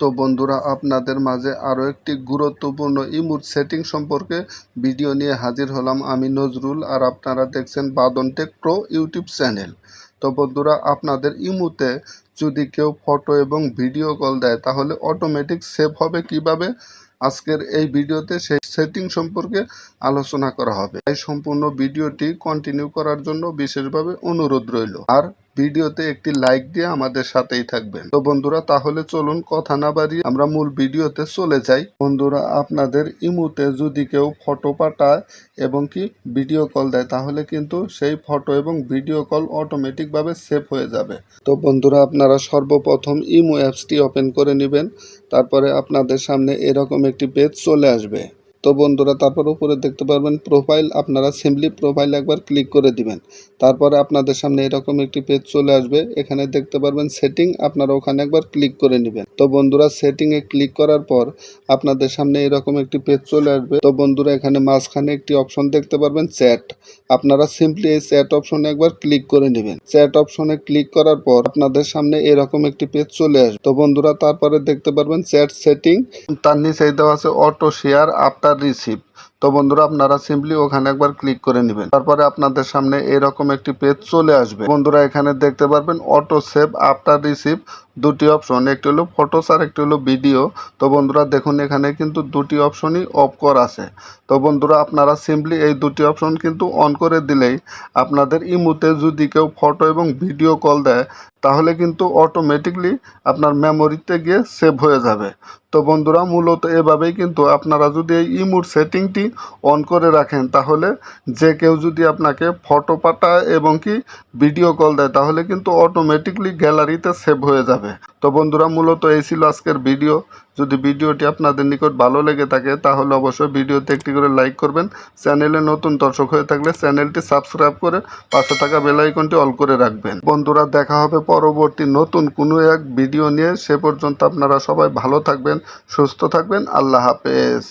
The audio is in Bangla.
তো বন্ধুরা, আপনাদের মাঝে আরও একটি গুরুত্বপূর্ণ ইমোট সেটিং সম্পর্কে ভিডিও নিয়ে হাজির হলাম আমি নজরুল আর আপনারা দেখছেন বাদন টেক প্রো ইউটিউব চ্যানেল। তো বন্ধুরা, আপনাদের ইমুতে যদি কেউ ফটো এবং ভিডিও কল দেয়, তাহলে অটোমেটিক সেভ হবে কীভাবে? আজকের এই ভিডিওতে সেই সেটিং সম্পর্কে আলোচনা করা হবে। এই সম্পূর্ণ ভিডিওটি কন্টিনিউ করার জন্য বিশেষভাবে অনুরোধ রইল। আর ভিডিওতে একটি লাইক দিয়ে আমাদের সাথেই থাকবেন। তো বন্ধুরা, তাহলে চলুন কথা না বাড়িয়ে আমরা মূল ভিডিওতে চলে যাই। বন্ধুরা, আপনাদের ইমুতে যদি কেউ ফটো পাঠায় এবং কি ভিডিও কল দেয়, তাহলে কিন্তু সেই ফটো এবং ভিডিও কল অটোমেটিকভাবে সেভ হয়ে যাবে। তো বন্ধুরা, আপনারা সর্বপ্রথম ইমো অ্যাপসটি ওপেন করে নেবেন। তারপরে আপনাদের সামনে এরকম একটি পেজ চলে আসবে। তো বন্ধুরা, তারপর উপরে দেখতে পারবেন প্রোফাইল আপনারা সিম্পলি প্রোফাইল একবার ক্লিক করে দিবেন। তারপরে আপনাদের সামনে এরকম একটি পেজ চলে আসবে। এখানে দেখতে পারবেন সেটিং আপনারা ওখানে একবার ক্লিক করে নেবেন। তো বন্ধুরা সেটিংয়ে ক্লিক করার পর আপনাদের সামনে এরকম একটি পেজ চলে আসবে। তো বন্ধুরা, এখানে মাঝখানে একটি অপশন দেখতে পারবেন চ্যাট আপনারা সিম্পলি এই চ্যাট অপশনে একবার ক্লিক করে নেবেন। চ্যাট অপশনে ক্লিক করার পর আপনাদের সামনে এরকম একটি পেজ চলে আসবে। তো বন্ধুরা, তারপরে দেখতে পারবেন চ্যাট সেটিং তার নিচেই দেওয়া আছে অটো শেয়ার আফটার রিসিভ তো বন্ধুরা, আপনারা সিম্পলি ওখানে একবার ক্লিক করে নেবেন। তারপরে আপনাদের সামনে এরকম একটি পেজ চলে আসবে। বন্ধুরা, এখানে দেখতে পারবেন অটো সেভ আফটার রিসিভ দুটি অপশন একটি হলো ফটোস আর একটি হলো ভিডিও তো বন্ধুরা, দেখুন এখানে কিন্তু দুটি অপশনই অফ করা আছে। তো বন্ধুরা, আপনারা সিম্পলি এই দুটি অপশন কিন্তু অন করে দিলেই আপনাদের ইমুতে যদি কেউ ফটো এবং ভিডিও কল দেয়, তাহলে কিন্তু অটোমেটিকলি আপনার মেমোরিতে গিয়ে সেভ হয়ে যাবে। তো বন্ধুরা, মূলত এভাবেই কিন্তু আপনারা যদি এই ইমুর সেটিংটি অন করে রাখেন, তাহলে যে কেউ যদি আপনাকে ফটো পাঠায় এবং কি ভিডিও কল দেয়, তাহলে কিন্তু অটোমেটিকলি গ্যালারিতে সেভ হয়ে যাবে। তো বন্ধুরা, মূলত এই ছিল আজকের ভিডিও। যদি ভিডিওটি আপনাদের নিকট ভালো লেগে থাকে, তাহলে অবশ্যই ভিডিওতে একটি করে লাইক করবেন। চ্যানেলে নতুন দর্শক হয়ে থাকলে চ্যানেলটি সাবস্ক্রাইব করে পাশে থাকা বেল আইকনটি অল করে রাখবেন। বন্ধুরা, দেখা হবে পরবর্তী নতুন কোনো এক ভিডিও নিয়ে। সে পর্যন্ত আপনারা সবাই ভালো থাকবেন, সুস্থ থাকবেন। আল্লাহ হাফেজ।